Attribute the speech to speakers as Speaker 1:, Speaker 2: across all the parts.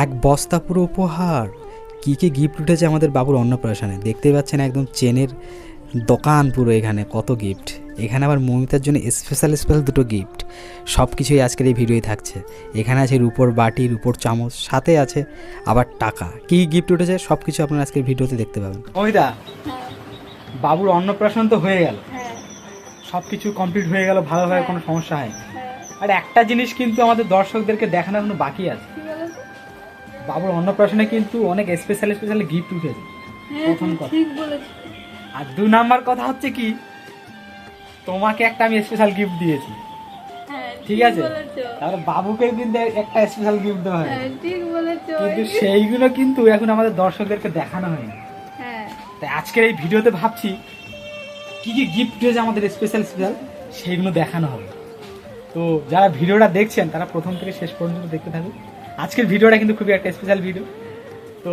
Speaker 1: এক বস্তা পুরো উপহার। কী কী গিফট উঠেছে আমাদের বাবুর অন্নপ্রাশনে। দেখতেই পাচ্ছেন একদম চেনের দোকান পুরো এখানে কত গিফট এখানে আবার মমিতার জন্য স্পেশাল স্পেশাল দুটো গিফট সব কিছুই আজকের এই ভিডিওয় থাকছে। এখানে আছে রূপোর বাটি রূপোর চামচ সাথে আছে আবার টাকা। কী গিফট উঠেছে সব কিছু আপনারা আজকের ভিডিওতে দেখতে পাবেন। মমিতা বাবুর অন্নপ্রাশন তো হয়ে গেল।
Speaker 2: হ্যাঁ
Speaker 1: সব কিছু কমপ্লিট হয়ে গেল ভালোভাবে কোনো সমস্যা হয়
Speaker 2: হ্যাঁ।
Speaker 1: আর একটা জিনিস কিন্তু আমাদের দর্শকদেরকে দেখানো এখনও বাকি আছে? বাবুর অন্নপ্রাশনে কিন্তু অনেক স্পেশাল স্পেশাল গিফট উঠেছে।
Speaker 2: হ্যাঁ
Speaker 1: প্রথম কথা।
Speaker 2: ঠিক বলেছ।
Speaker 1: আর দু নাম্বার কথা হচ্ছে কি তোমাকে একটা আমি স্পেশাল গিফট দিয়েছি।
Speaker 2: হ্যাঁ
Speaker 1: ঠিক আছে? তারপরে বাবুকে কিন্তু একটা স্পেশাল গিফট দেওয়া হয়
Speaker 2: হ্যাঁ ঠিক বলেছ।
Speaker 1: কিন্তু সেইগুলো কিন্তু এখন আমাদের দর্শকদেরকে দেখানো হয়নি।
Speaker 2: হ্যাঁ।
Speaker 1: তাই আজকের এই ভিডিওতে ভাবছি কি কি গিফট হয়েছে আমাদের স্পেশাল স্পেশাল সেইগুলো দেখানো হবে। তো যারা ভিডিওটা দেখছেন তারা প্রথম থেকে শেষ পর্যন্ত দেখতে থাকুন। আজকের ভিডিওটা কিন্তু খুবই একটা স্পেশাল ভিডিও তো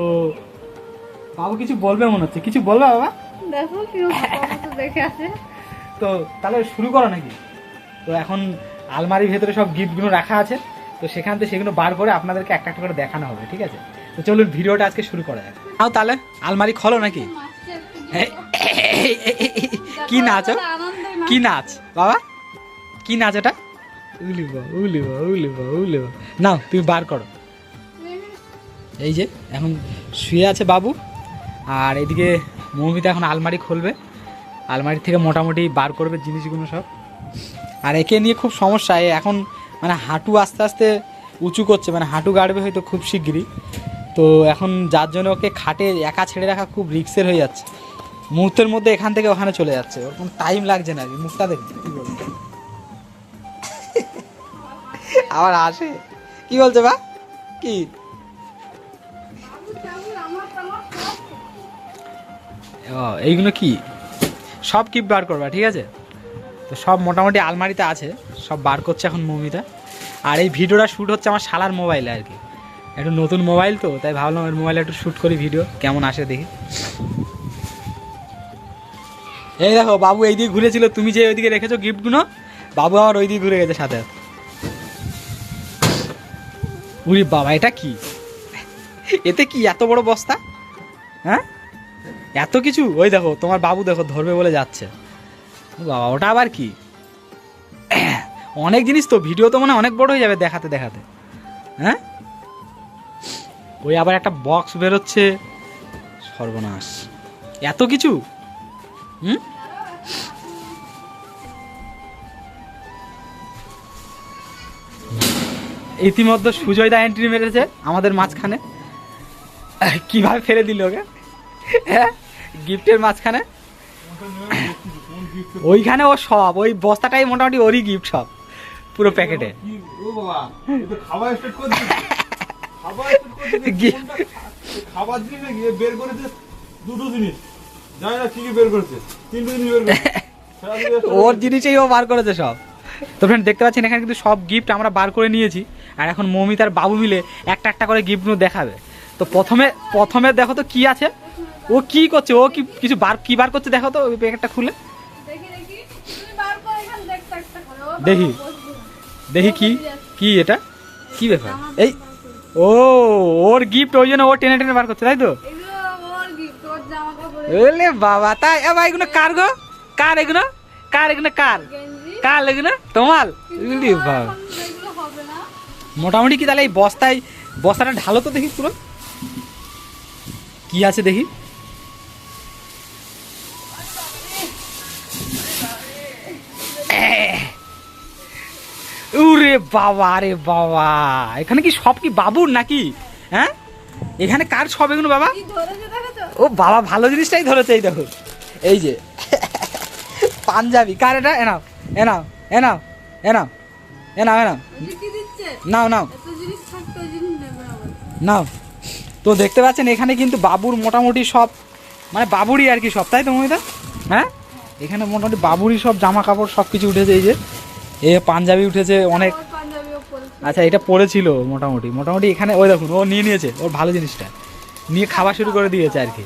Speaker 1: বাবু কিছু বলবে মনে হচ্ছে কিছু বলবে বাবা
Speaker 2: দেখো দেখে আছে
Speaker 1: তো তাহলে শুরু করো নাকি তো এখন আলমারির ভেতরে সব গিফটগুলো রাখা আছে তো সেখান থেকে সেগুলো বার করে আপনাদেরকে একটা একটা করে দেখানো হবে ঠিক আছে তো চলুন ভিডিওটা আজকে শুরু করা যাক নাও তাহলে আলমারি খোলো নাকি কি নাচ কি নাচ বাবা কি নাচ এটা উলি নাও, তুমি বার করো। এই যে, এখন শুয়ে আছে বাবু। আর এদিকে মৌমিতা এখন আলমারি খুলবে। আলমারি থেকে মোটামুটি বার করবে জিনিসগুলো সব। আর একে নিয়ে খুব সমস্যা এখন মানে হাঁটু আস্তে আস্তে উঁচু করছে মানে হাঁটু গাড়বে হয়তো খুব শিগগিরই। তো এখন যার জন্য ওকে খাটে একা ছেড়ে রাখা খুব রিক্সের হয়ে যাচ্ছে। মুহূর্তের মধ্যে এখান থেকে ওখানে চলে যাচ্ছে। ওর কোনো টাইম লাগছে না। মুখটা দেখুন আবার আসে? কি বলছে বা? কি? ও, এইগুলো কি? সব কিপ বার করবা, ঠিক আছে? তো সব মোটামুটি আলমারিতে আছে, সব বার করছে এখন মমিতা। আর এই ভিডিওটা শ্যুট হচ্ছে আমার শালার মোবাইলে আর কি। একটু নতুন মোবাইল তো, তাই ভাবলাম এর মোবাইলে একটু শ্যুট করি ভিডিও কেমন আসে দেখি। এই দেখো, বাবু এই দিকে ঘুরেছিল, তুমি যে ওইদিকে রেখেছো গিফটগুলো বাবু আবার ওই দিকে ঘুরে গেছে সাথে সাথে। উরি বাবা এটা কি? এতে কি এত বড় বস্তা? হ্যাঁ? এত কিছু? ওই দেখো তোমার বাবু দেখো ধরবে বলে যাচ্ছে। বাবা ওটা আবার কি? অনেক জিনিস তো ভিডিও তো মানে অনেক বড় হয়ে যাবে দেখাতে দেখাতে। হ্যাঁ? ওই আবার একটা বক্স বেরোচ্ছে। সর্বনাশ। এত কিছু? হুম? ইতিমধ্যে সুজয় দা এন্ট্রি মেরেছে আমাদের মাঝখানে। কীভাবে ফেলে দিল ওকে? হ্যাঁ? গিফটের মাঝখানে? ওইখানে ও সব ওই বস্তাটাই মোটামুটি ওরই গিফট সব পুরো প্যাকেটে।
Speaker 3: খাবার জিনিস বের করেছে দুটো জিনিস জানি না কি কি বের করেছে তিনটে জিনিস বের করেছে
Speaker 1: ওর জিনিসেই ও বার করেছে সব। তো ফ্রেন্ড দেখতে পাচ্ছেন এখানে কিন্তু সব গিফট আমরা বার করে নিয়েছি। আর এখন মৌমিত আর বাবু মিলে একটা একটা করে গিফটগুলো দেখাবে। তো প্রথমে প্রথমে দেখো তো কি আছে। ও কি করছে? ও কি কিছু বার কি বার করছে দেখো তো ওই প্যাকেটটা খুলে।
Speaker 2: দেখি দেখি।
Speaker 1: কি কি এটা? কি ব্যাপার? এই ও ওর গিফট ওই জন্য ও টেনে টেনে বার করছে তাই তো? বাবা তাই এবার এগুলো কার গো? কার এগুলো? কার এগুলো কার? কার এগুলো? তোমার? বাবা। মোটামুটি কি তাহলে এই বস্তায় বস্তাটা ঢালো তো দেখি পুরো? কি আছে দেখি? উরে বাবা রে বাবা। এখানে কি সব কি বাবুর নাকি? হ্যাঁ? এখানে কার সব এগুলো বাবা? ও বাবা ভালো জিনিসটাই ধরেছে এই দেখো। এই যে। পাঞ্জাবি। কার এটা? এনাও এনাও এনাও এনাও এনাও এনাও নাও নাও। নাও। তো দেখতে পাচ্ছেন, এখানে কিন্তু বাবুর মোটামুটি সব মানে বাবুরই আর কি সব, তাই তো মমিতা? হ্যাঁ? এখানে মোটামুটি বাবুরই সব জামা কাপড় সব কিছু উঠেছে, এই যে। এ পাঞ্জাবি উঠেছে অনেক। আচ্ছা এটা পড়েছিল মোটামুটি। মোটামুটি এখানে, ওই দেখুন, ও নিয়ে নিয়েছে, ওর ভালো জিনিসটা। নিয়ে খাওয়া শুরু করে দিয়েছে আর কি।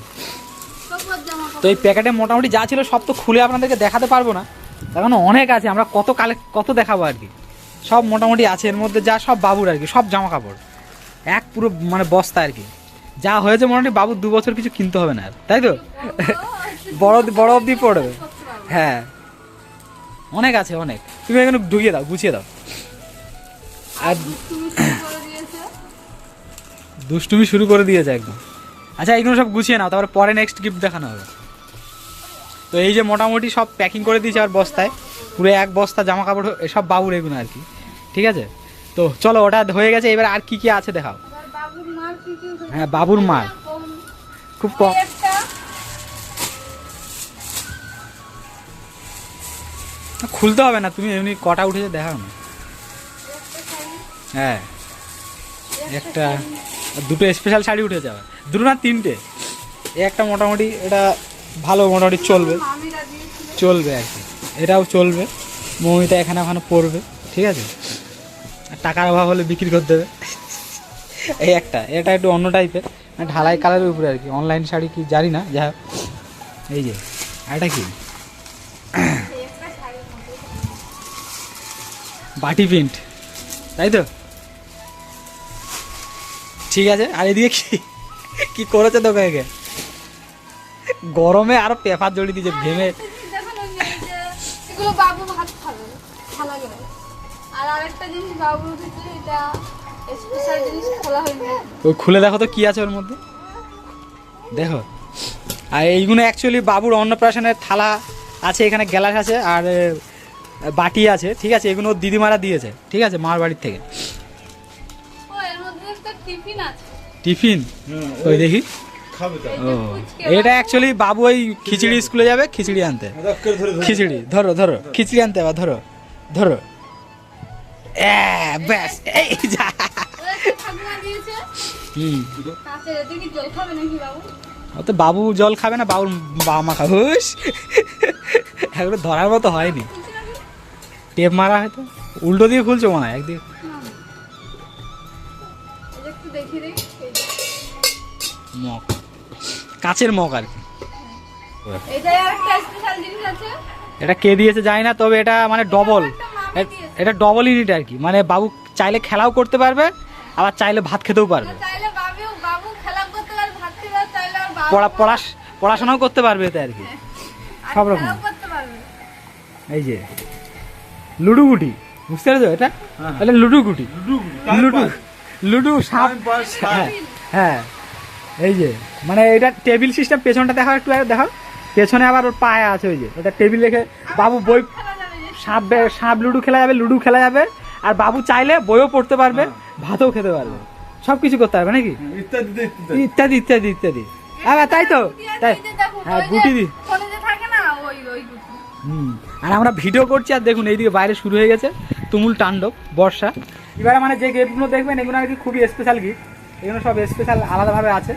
Speaker 1: তো এই প্যাকেটে মোটামুটি যা ছিল সব তো খুলে আপনাদেরকে দেখাতে পারব না। এখনও অনেক আছে, আমরা কত কালে কত দেখাবো আর কি। সব মোটামুটি আছে, এর মধ্যে যা সব বাবুর আর কি, সব জামা কাপড় এক পুরো মানে বস্তা আর কি। যা হয়েছে মোটামুটি বাবুর দু বছর কিছু কিনতে হবে না তাই তো? বড় বড় অবধি পড়বে। হ্যাঁ। অনেক আছে, অনেক। তুমি এখানে ঢুকিয়ে দাও, গুছিয়ে দাও। আর দুষ্টুমি শুরু করে দিয়েছে একদম। আচ্ছা এইগুলো সব গুছিয়ে নাও, তারপরে পরে নেক্সট গিফট দেখানো হবে। তো এই যে মোটামুটি সব প্যাকিং করে দিয়েছে আর বস্তায়, পুরো এক বস্তা জামা কাপড় সব বাবুর এগুলো আর কি। ঠিক আছে? তো চলো ওটা হয়ে গেছে এবার আর কি কি আছে দেখাও? হ্যাঁ বাবুর মার। খুব কম খুলতে হবে না তুমি এমনি কটা উঠেছে দেখাও না। হ্যাঁ। একটা দুটো স্পেশাল শাড়ি উঠে যাবে দুটো না তিনটে? একটা মোটামুটি এটা ভালো মোটামুটি চলবে। চলবে আর কি। এটাও চলবে। মৌমিতা এখানে ওখানে পড়বে ঠিক আছে? টাকার অভাব হলে বিক্রি করতে দেবে এই একটা এটা একটু অন্য টাইপের মানে ঢালাই কালারের উপরে আর কি। অনলাইন শাড়ি কি জানি না যা এই যে আর এটা কি? বাটি প্রিন্ট তাই তো? ঠিক আছে আর এদিকে কি কি করেছে দোকানে গরমে আরও পেপার জড়িয়ে দিয়েছে ঘেমে।
Speaker 2: এগুলো বাবু ভাত খাবে ভালো লাগে আর আরেকটা জিনিস বাবু উঠেছে এটা স্পেশাল জিনিস খোলা হয়নি
Speaker 1: ওই খুলে দেখো তো কি আছে ওর মধ্যে। দেখো। আর এইগুলো অ্যাকচুয়ালি বাবুর অন্নপ্রাশনের থালা আছে এখানে গ্যালাস আছে আর বাটি আছে ঠিক আছে? এগুলো ওর দিদিমারা দিয়েছে ঠিক আছে? মার বাড়ির থেকে।
Speaker 2: ও এর মধ্যে একটা টিফিন
Speaker 1: ওই দেখি।
Speaker 3: খাবে তো।
Speaker 2: এই
Speaker 1: ও এটা অ্যাকচুয়ালি বাবু ওই খিচড়ি স্কুলে যাবে খিচড়ি আনতে।
Speaker 3: ধরে।
Speaker 1: খিচড়ি ধরো ধরো খিচড়ি আনতে আবার ধরো ধরো। ব্যাস এই যা। হুম। তো বাবু জল খাবে না বাবুর বাবা মা খাবে। এগুলো ধরার মতো হয়নি। টেপ মারা হয়তো। উল্টো দিয়ে খুলছো মনে হয় একদিকে।
Speaker 2: যে।
Speaker 1: মগ। কাচের মগ আর কি। এটা কে দিয়েছে জানি না তবে এটা মানে ডবল। এটা ডবল ইউনিট আর কি। মানে বাবু চাইলে খেলাও করতে পারবে আবার চাইলে ভাত খেতেও পারবে।
Speaker 2: চাইলে বাবু বাবু খেলা করতে পারে ভাত খেতে পারে চাইলে আর বাবু
Speaker 1: পড়া পড়া পড়াশোনাও করতে পারবে এতে আর কি। সব রকম।
Speaker 2: খেলাও করতে পারবে।
Speaker 1: এই যে লুডু গুটি বুঝতে পেরেছ এটা?
Speaker 3: হ্যাঁ।
Speaker 1: এটা লুডু গুটি
Speaker 3: লুডু,
Speaker 1: লুডু সাপ। হ্যাঁ হ্যাঁ। এই যে মানে এটা টেবিল সিস্টেম পেছনটা দেখাও একটু দেখাও। পেছনে আবার ওর পায়ে আছে ওই যে ওটা টেবিল রেখে বাবু বই সাপ সাপ লুডু খেলা যাবে লুডু খেলা যাবে। আর বাবু চাইলে বইও পড়তে পারবে ভাতও খেতে পারবে। সব কিছু করতে পারবে নাকি?
Speaker 3: ইত্যাদি ইত্যাদি
Speaker 1: ইত্যাদি। ইত্যাদি ইত্যাদি হ্যাঁ তাই তো। তাই। হ্যাঁ গুটি দি। হুম। আর আমরা ভিডিও করছি আর দেখুন এইদিকে বাইরে শুরু হয়ে গেছে তুমুল তাণ্ডব বর্ষা। এবারে মানে যে গিফটগুলো দেখবেন এগুলো আর কি খুবই স্পেশাল গিফট। এগুলো সব স্পেশাল আলাদাভাবে আছে।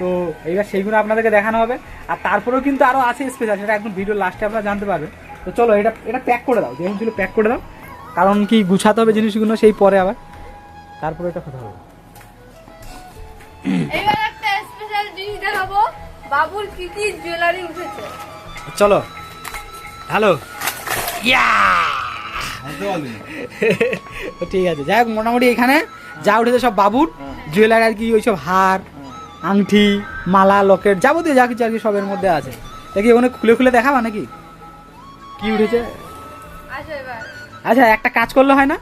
Speaker 1: তো এইবার সেইগুলো আপনাদেরকে দেখানো হবে। আর তারপরেও কিন্তু আরও আছে স্পেশাল সেটা একদম ভিডিও লাস্টে আপনারা জানতে পারবেন। তো চলো এটা এটা প্যাক করে দাও যেমন ছিল প্যাক করে দাও। কারণ কি গুছাতে হবে জিনিসগুলো সেই পরে আবার। তারপরে এটা কথা হবে।
Speaker 2: এইবার একটা স্পেশাল জিনিস দেখাবো। বাবুর কি কি জুয়েলারি উঠেছে।
Speaker 1: চলো। হ্যালো। ইয়া। তো ঠিক আছে যাই হোক মোটামুটি এখানে যা উঠেছে সব বাবুর। জুয়েলারি আর কি ওইসব হার আংটি মালা লকেট যাবতীয় যা কিছু আর কি সবের মধ্যে আছে। দেখি ওখানে খুলে খুলে দেখাবা নাকি? কি উঠেছে?
Speaker 2: আচ্ছা
Speaker 1: একটা কাজ করলে হয় না?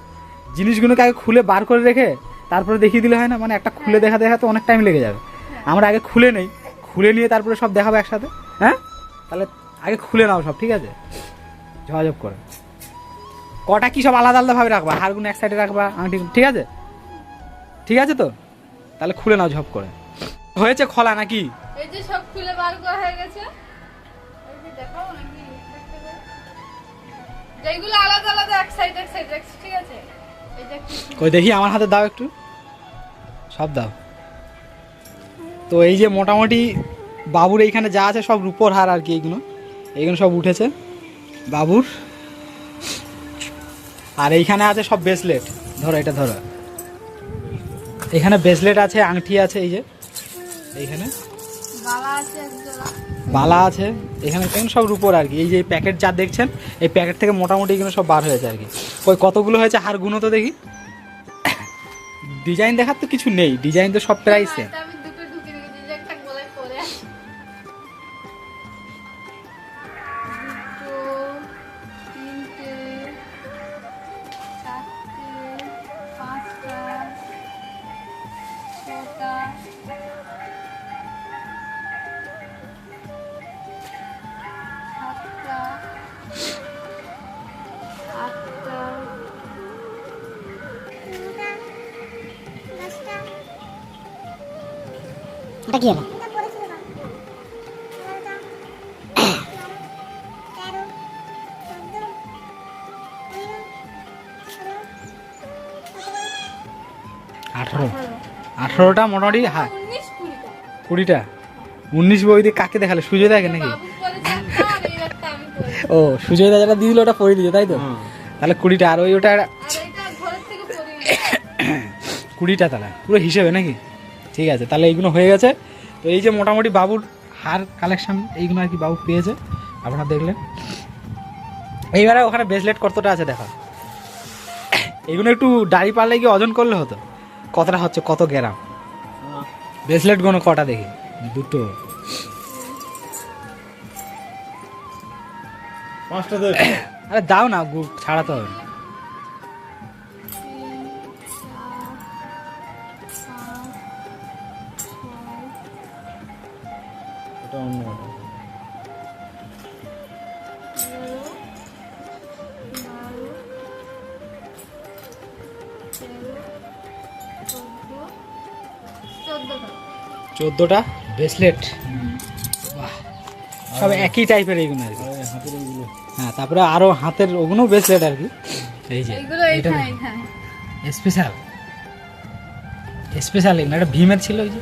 Speaker 1: জিনিসগুলোকে আগে খুলে বার করে রেখে তারপরে দেখিয়ে দিলে হয় না? মানে একটা খুলে দেখা দেখাতে অনেক টাইম লেগে যাবে। আমরা আগে খুলে নেই। খুলে নিয়ে তারপরে সব দেখাবো একসাথে হ্যাঁ? তাহলে আগে খুলে নাও সব ঠিক আছে? যোগাযোগ করে। কটা কি সব আলাদা আলাদাভাবে রাখবা? হারগুলো এক সাইডে রাখবা আংটি ঠিক আছে? ঠিক আছে তো? তাহলে খুলে নাও ঝপ করে। হয়েছে খোলা নাকি?
Speaker 2: এই যে সব খুলে বার করা হয়ে গেছে। যেগুলো আলাদা আলাদা এক সাইড এক সাইড রাখছি ঠিক আছে?
Speaker 1: কই দেখি আমার হাতে দাও একটু। সব দাও। তো এই যে মোটামুটি বাবুর এইখানে যা আছে সব রূপোর হার আর কি এইগুলো এইগুলো সব উঠেছে বাবুর। আর এইখানে আছে সব ব্রেসলেট ধরো এটা ধরো। এখানে ব্রেসলেট আছে আংটি আছে এই যে। এইখানে।
Speaker 2: আছে
Speaker 1: বালা আছে, এখানে কেন সব রূপোর আর কি। এই যে প্যাকেট যা দেখছেন, এই প্যাকেট থেকে মোটামুটি এগুলো সব বার হয়েছে আর কি। ওই কতগুলো হয়েছে? হার গুণ তো দেখি। ডিজাইন দেখার তো কিছু নেই। ডিজাইন তো সব প্রায় সেম
Speaker 4: ওটা কি হলো
Speaker 1: আঠারো। আঠারোটা মোটামুটি হ্যাঁ
Speaker 2: কুড়িটা।
Speaker 1: উনিশ বই দিয়ে কাকে দেখালে? সুজয় দেখে নাকি? ও সুজয় দা যেটা দিয়ে দিল ওটা পরে দিয়েছে তাই তো? তাহলে কুড়িটা আর ওই ওটা
Speaker 2: এটা
Speaker 1: কুড়িটা তাহলে। পুরো হিসেবে নাকি? ঠিক আছে তাহলে এইগুলো হয়ে গেছে। তো এই যে মোটামুটি বাবুর হার কালেকশান এইগুলো আর কি বাবু পেয়েছে আপনারা দেখলেন। এইবারে ওখানে ব্রেসলেট কতটা আছে দেখা? এইগুলো একটু দাড়ি পারলে গিয়ে ওজন করলে হতো। কতটা হচ্ছে কত গ্রাম? ব্রেসলেটগুলো কটা দেখি দুটো।
Speaker 3: পাঁচটা
Speaker 1: আরে দাও না ছাড়াতে হবে
Speaker 2: চোদ্দটা
Speaker 1: ব্রেসলেট? বাহ। সব একই টাইপের এইগুলো আর কি।
Speaker 3: এইগুলো।
Speaker 1: হ্যাঁ তারপরে আরও হাতের ওগুলো ব্রেসলেট আর কি। এই যে এটা
Speaker 2: এইখানে
Speaker 1: স্পেশাল। স্পেশাল এগুলো একটা ভীমের ছিল ওই যে।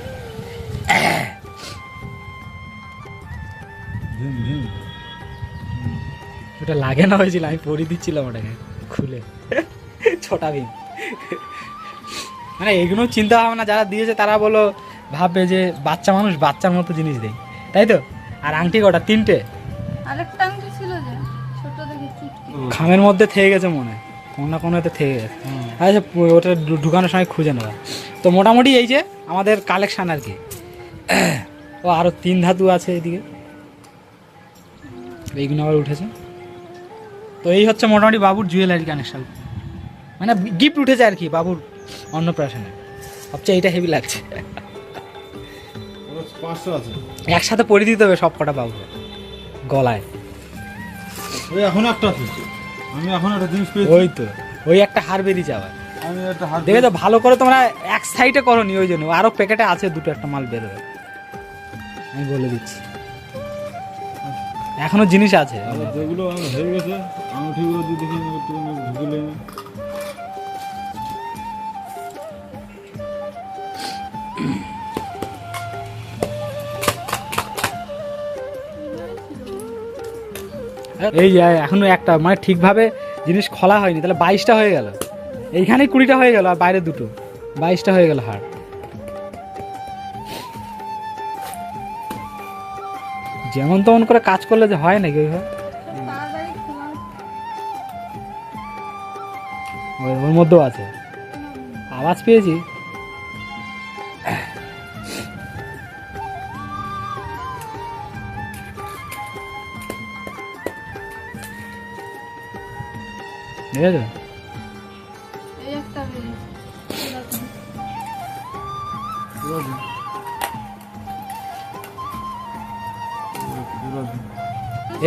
Speaker 1: ওটা লাগে না হয়েছিল আমি পরিয়ে দিচ্ছিলাম ওটাকে খুলে। ছোটা ভীম। মানে এগুলো চিন্তা ভাবনা যারা দিয়েছে তারা বলো ভাববে যে বাচ্চা মানুষ বাচ্চার মতো জিনিস দেয়। তাই তো? আর আংটি কটা? তিনটে?
Speaker 2: আরেকটা আংটি ছিল যে ছোট
Speaker 1: খামের মধ্যে থেকে গেছে মনে হয়। কোনো না কোনো থেকে গেছে। আচ্ছা ওটা ঢুকানোর সময় খুঁজে নেওয়া। তো মোটামুটি এই যে আমাদের কালেকশান আর কি। ও আরও তিন ধাতু আছে এদিকে। এইগুলো আবার উঠেছে। তো এই হচ্ছে মোটামুটি বাবুর জুয়েলারি কানেকশন মানে গিফট উঠেছে আর কি বাবুর। অন্নপ্রাশনে সবচেয়ে এইটা হেভি লাগছে। একসাথে পরে দিতে হবে সব কটা বাবুকে গলায়।
Speaker 3: ওই এখন একটা আমি এখন একটা জিনিস
Speaker 1: ওই তো। ওই একটা হার আবার
Speaker 3: আমি
Speaker 1: দেখে তো ভালো করে তোমরা এক সাইডে করো নি ওই জন্য। আরও প্যাকেটে আছে দুটো একটা মাল বেরোবে আমি বলে দিচ্ছি। এখনও জিনিস আছে।
Speaker 3: যেগুলো হয়ে গেছে আমি একটু
Speaker 1: এই এখনও একটা মানে ঠিকভাবে জিনিস খোলা হয়নি, তাহলে বাইশটা হয়ে গেল। এইখানেই কুড়িটা হয়ে গেল, আর বাইরে দুটো। বাইশটা হয়ে গেল হার। যেমন তেমন করে কাজ করলে যে হয় নাকি ওইভাবে? ওর মধ্যেও আছে। আওয়াজ পেয়েছি? দেখেছ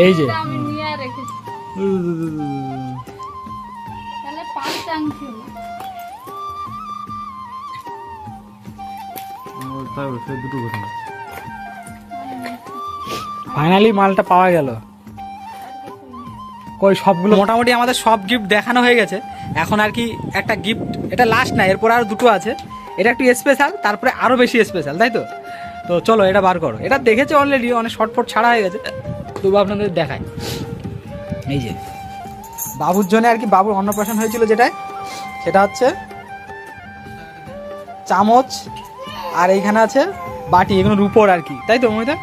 Speaker 2: এই
Speaker 1: যে।
Speaker 2: আমি নিয়ে রেখেছি। তাহলে পাঁচটা আংটি
Speaker 1: ফাইনালি মালটা পাওয়া গেল। কই সবগুলো? মোটামুটি আমাদের সব গিফট দেখানো হয়ে গেছে। এখন আর কি একটা গিফট এটা লাস্ট না, এরপর আর দুটো আছে। এটা একটু স্পেশাল তারপরে আরও বেশি স্পেশাল তাই তো? তো চলো, এটা বার করো। এটা দেখেছে অলরেডি অনেক শর্টফট ছাড়া হয়ে গেছে। তবু আপনাদের দেখাই। এই যে, বাবুর জন্য আর কি বাবুর অন্নপ্রাশন হয়েছিল যেটায়? সেটা হচ্ছে চামচ আর এইখানে আছে বাটি এগুলো রুপোর আর কি। তাই তো মমিতা?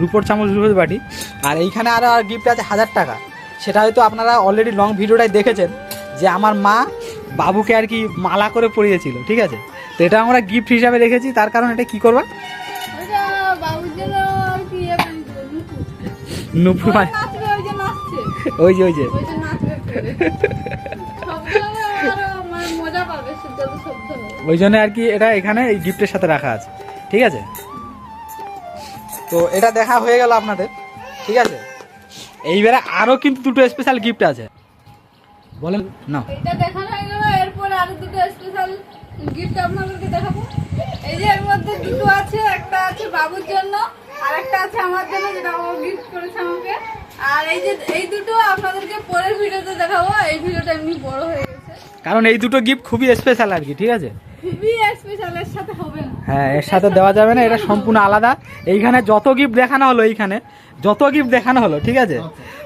Speaker 1: রুপোর চামচ রুপোর বাটি। আর এইখানে আরও আর গিফট আছে হাজার টাকা। সেটা হয়তো আপনারা অলরেডি লং ভিডিওটাই দেখেছেন যে আমার মা বাবুকে আর কি মালা করে পরিয়েছিল ঠিক আছে? তো এটা আমরা গিফট হিসাবে রেখেছি তার কারণ এটা কি করবা?
Speaker 2: ইয়ে নুপুর।
Speaker 1: মানে-
Speaker 2: ওই যে
Speaker 1: ওই যে
Speaker 2: মজা পাবে।
Speaker 1: ওই জন্য আর কি এটা এখানে এই গিফটের সাথে রাখা আছে। ঠিক আছে? তো এটা দেখা হয়ে গেল আপনাদের। ঠিক আছে? এইবারে আরও কিন্তু দুটো স্পেশাল গিফট আছে। বলেন না
Speaker 2: এটা দেখানো হয়ে গেল এরপরে আরও দুটো স্পেশাল গিফট আপনাদেরকে দেখাবো। এই যে এর মধ্যে দুটো আছে একটা আছে বাবুর জন্য আর একটা আছে আমার জন্য যেটা ও গিফট করেছে আমাকে। আর এই যে এই দুটো আপনাদেরকে পরের ভিডিওতে দেখাবো এই ভিডিওটা এমনি বড় হয়ে গেছে।
Speaker 1: কারণ এই দুটো গিফট খুবই স্পেশাল আর কি ঠিক আছে? হ্যাঁ এর সাথে দেওয়া যাবে না, এটা সম্পূর্ণ আলাদা। এইখানে যত গিফট দেখানো হলো এইখানে, যত গিফট দেখানো হলো, ঠিক আছে?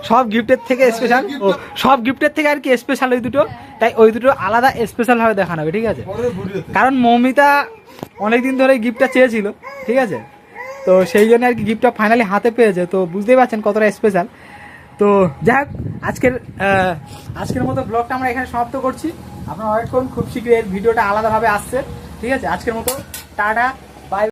Speaker 1: সব গিফটের থেকে স্পেশাল ও, সব গিফটের থেকে আর কি স্পেশাল ওই দুটো। তাই ওই দুটো আলাদা স্পেশাল ভাবে দেখানো হবে, ঠিক আছে? কারণ মৌমিতা অনেকদিন ধরে গিফটটা চেয়েছিল, ঠিক আছে? তো সেই জন্য আর কি গিফটটা ফাইনালি হাতে পেয়েছে, তো বুঝতেই পারছেন কতটা স্পেশাল তো যাই আজকের আজকের মতো ব্লগটা আমরা এখানে সমাপ্ত করছি। আপনারা করুন খুব শীঘ্রই এর ভিডিওটা আলাদাভাবে আসছে। ঠিক আছে? আজকের মতো, টাটা।